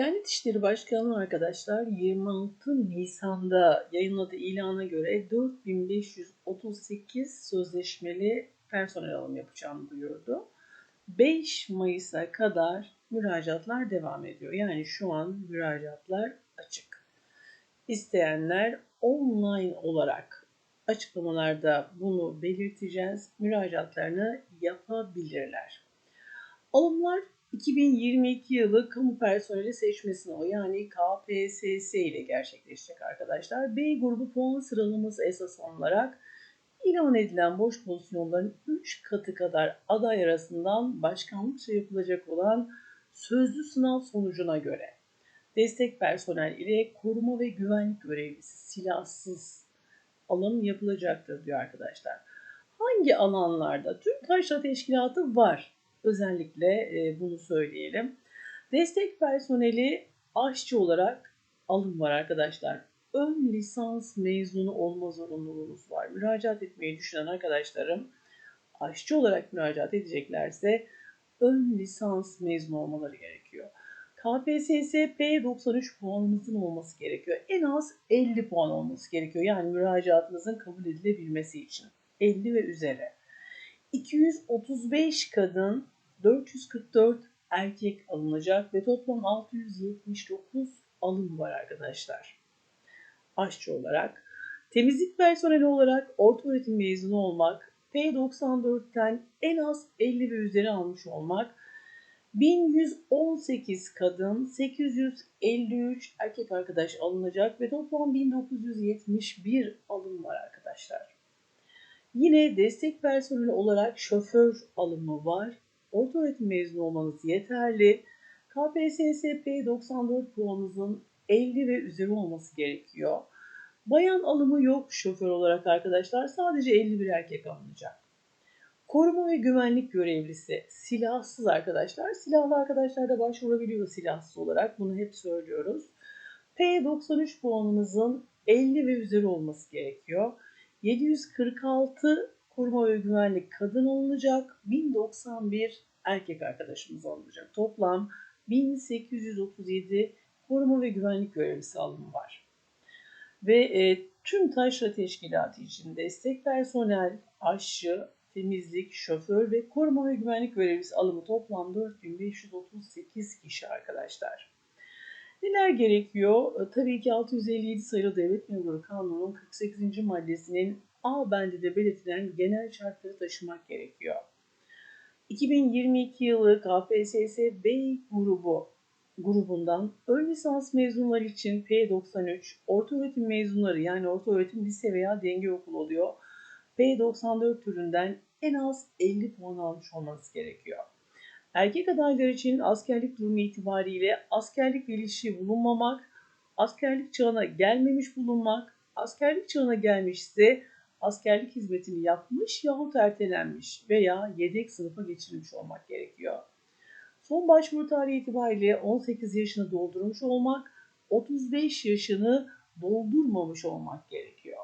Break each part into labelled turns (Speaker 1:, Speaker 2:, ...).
Speaker 1: Diyanet İşleri Başkanlığı arkadaşlar 26 Nisan'da yayınladığı ilana göre 4538 sözleşmeli personel alım yapacağını duyurdu. 5 Mayıs'a kadar müracaatlar devam ediyor. Yani şu an müracaatlar açık. İsteyenler online olarak açıklamalarda bunu belirteceğiz. Müracaatlarını yapabilirler. Alımlar 2022 yılı kamu personeli seçme sınavı yani KPSS ile gerçekleşecek arkadaşlar. B grubu puan sıralaması esas alınarak ilan edilen boş pozisyonların 3 katı kadar aday arasından başkanlıkça yapılacak olan sözlü sınav sonucuna göre destek personel ile koruma ve güvenlik görevlisi silahsız alım yapılacaktır diyor arkadaşlar. Hangi alanlarda? Tüm taşra teşkilatı var Özellikle e, bunu söyleyelim. Destek personeli aşçı olarak alım var arkadaşlar. Ön lisans mezunu olma zorunluluğunuz var. Müracaat etmeyi düşünen arkadaşlarım aşçı olarak müracaat edeceklerse ön lisans mezunu olmaları gerekiyor. KPSS P93 puanınızın olması gerekiyor. En az 50 puan olması gerekiyor. Yani müracaatınızın kabul edilebilmesi için. 50 ve üzeri. 235 kadın, 444 erkek alınacak ve toplam 679 alım var arkadaşlar. Aşçı olarak. Temizlik personeli olarak orta öğretim mezunu olmak, P94'ten en az 50 ve üzeri almış olmak, 1118 kadın, 853 erkek arkadaş alınacak ve toplam 1971 alım var arkadaşlar. Yine destek personeli olarak şoför alımı var. Orta öğretim mezunu olmanız yeterli. KPSS P94 puanınızın 50 ve üzeri olması gerekiyor. Bayan alımı yok şoför olarak arkadaşlar. Sadece 51 erkek alınacak. Koruma ve güvenlik görevlisi silahsız arkadaşlar. Silahlı arkadaşlar da başvurabiliyor silahsız olarak. Bunu hep söylüyoruz. P93 puanınızın 50 ve üzeri olması gerekiyor. 746 koruma ve güvenlik kadın alınacak. 1091 erkek arkadaşımız alınacak. Toplam 1837 koruma ve güvenlik görevlisi alımı var. Ve e, tüm taşra teşkilatı için destek personel, aşçı, temizlik, şoför ve koruma ve güvenlik görevlisi alımı toplam 4538 kişi arkadaşlar. Neler gerekiyor? E, tabii ki 657 sayılı Devlet Memuru Kanunu'nun 48. maddesinin A bendinde belirtilen genel şartları taşımak gerekiyor. 2022 yılı KPSS B grubu grubundan ön lisans mezunları için P93, orta öğretim mezunları yani orta öğretim lise veya denge okulu oluyor. P94 türünden en az 50 puan almış olmanız gerekiyor. Erkek adaylar için askerlik durumu itibariyle askerlik bilişi bulunmamak, askerlik çağına gelmemiş bulunmak, askerlik çağına gelmişse askerlik hizmetini yapmış yahut ertelenmiş veya yedek sınıfa geçirilmiş olmak gerekiyor. Son başvuru tarihi itibariyle 18 yaşını doldurmuş olmak, 35 yaşını doldurmamış olmak gerekiyor.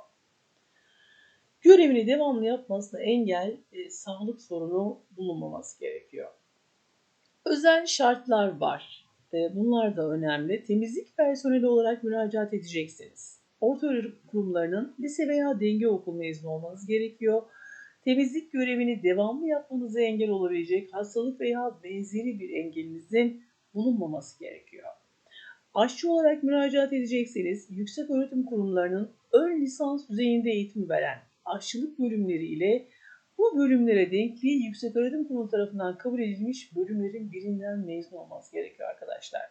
Speaker 1: Görevini devamlı yapmasına engel e, sağlık sorunu bulunmaması gerekiyor. Özel şartlar var. Bunlar da önemli. Temizlik personeli olarak müracaat edeceksiniz orta öğretim kurumlarının lise veya denge okul mezunu olmanız gerekiyor. Temizlik görevini devamlı yapmanıza engel olabilecek hastalık veya benzeri bir engelinizin bulunmaması gerekiyor. Aşçı olarak müracaat edecekseniz yüksek öğretim kurumlarının ön lisans düzeyinde eğitim veren aşçılık bölümleri ile bu bölümlere denkliği yüksek öğretim kurumu tarafından kabul edilmiş bölümlerin birinden mezun olması gerekiyor arkadaşlar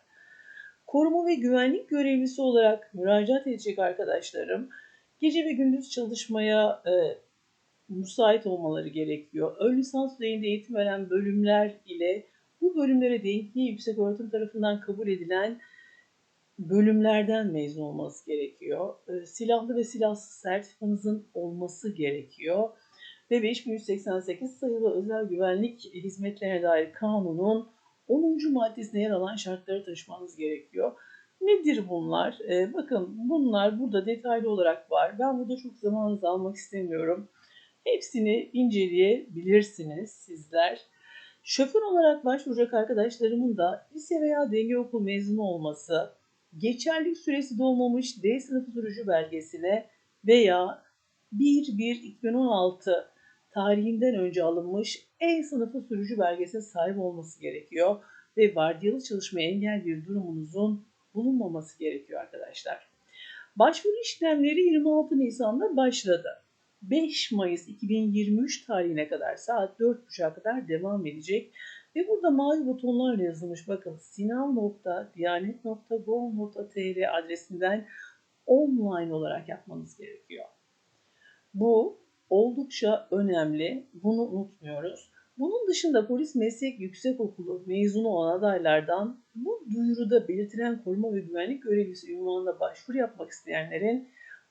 Speaker 1: koruma ve güvenlik görevlisi olarak müracaat edecek arkadaşlarım gece ve gündüz çalışmaya e, müsait olmaları gerekiyor. Ön lisans düzeyinde eğitim veren bölümler ile bu bölümlere denkliği yüksek öğretim tarafından kabul edilen bölümlerden mezun olması gerekiyor. E, silahlı ve silahsız sertifikanızın olması gerekiyor. Ve 5188 sayılı özel güvenlik hizmetlerine dair kanunun 10. maddesine yer alan şartları taşımanız gerekiyor. Nedir bunlar? Ee, bakın bunlar burada detaylı olarak var. Ben burada çok zamanınızı almak istemiyorum. Hepsini inceleyebilirsiniz sizler. Şoför olarak başvuracak arkadaşlarımın da lise veya denge okul mezunu olması, geçerlilik süresi dolmamış D sınıfı sürücü belgesine veya 1-1-2016 tarihinden önce alınmış E sınıfı sürücü belgesine sahip olması gerekiyor ve vardiyalı çalışmaya engel bir durumunuzun bulunmaması gerekiyor arkadaşlar. Başvuru işlemleri 26 Nisan'da başladı. 5 Mayıs 2023 tarihine kadar saat 4.30'a kadar devam edecek. Ve burada mavi butonlarla yazılmış bakın sinav.diyanet.gov.tr adresinden online olarak yapmanız gerekiyor. Bu oldukça önemli. Bunu unutmuyoruz. Bunun dışında polis meslek yüksekokulu mezunu olan adaylardan bu duyuruda belirtilen koruma ve güvenlik görevlisi ünvanına başvuru yapmak isteyenlerin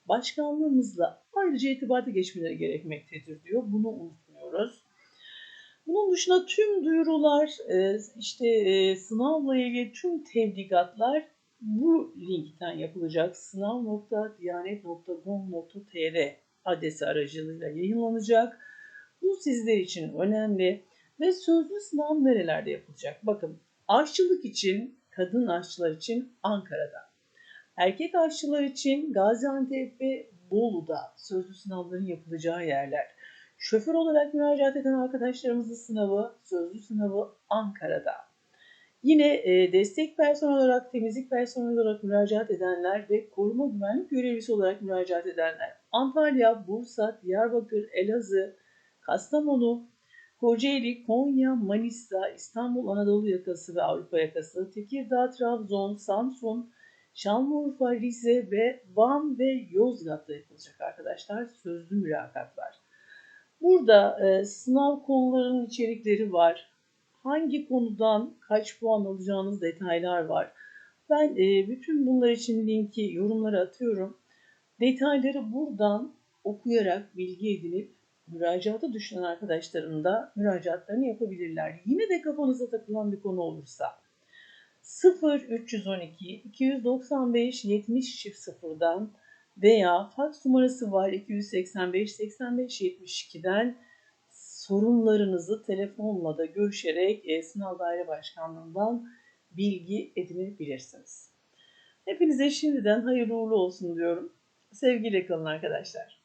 Speaker 1: başkanlığımızla ayrıca irtibata geçmeleri gerekmektedir diyor. Bunu unutmuyoruz. Bunun dışında tüm duyurular, e, işte e, sınavla ilgili tüm tebligatlar bu linkten yapılacak. sınav.diyanet.gov.tr adresi aracılığıyla yayınlanacak. Bu sizler için önemli. Ve sözlü sınav nerelerde yapılacak? Bakın aşçılık için, kadın aşçılar için Ankara'da. Erkek aşçılar için Gaziantep ve Bolu'da sözlü sınavların yapılacağı yerler. Şoför olarak müracaat eden arkadaşlarımızın sınavı, sözlü sınavı Ankara'da. Yine e, destek personel olarak, temizlik personeli olarak müracaat edenler ve koruma güvenlik görevlisi olarak müracaat edenler Antalya, Bursa, Diyarbakır, Elazığ, Kastamonu, Kocaeli, Konya, Manisa, İstanbul Anadolu yakası ve Avrupa yakası, Tekirdağ, Trabzon, Samsun, Şanlıurfa, Rize ve Van ve Yozgat'ta yapılacak arkadaşlar sözlü mülakatlar. Burada e, sınav konularının içerikleri var. Hangi konudan kaç puan alacağınız detaylar var. Ben e, bütün bunlar için linki yorumlara atıyorum. Detayları buradan okuyarak bilgi edinip müracaata düşünen arkadaşlarım da müracaatlarını yapabilirler. Yine de kafanıza takılan bir konu olursa 0 312 295 70 çift sıfırdan veya fax numarası var 285 85 72'den sorunlarınızı telefonla da görüşerek e, Sınav Daire Başkanlığı'ndan bilgi edinebilirsiniz. Hepinize şimdiden hayırlı uğurlu olsun diyorum. Sevgiyle kalın arkadaşlar.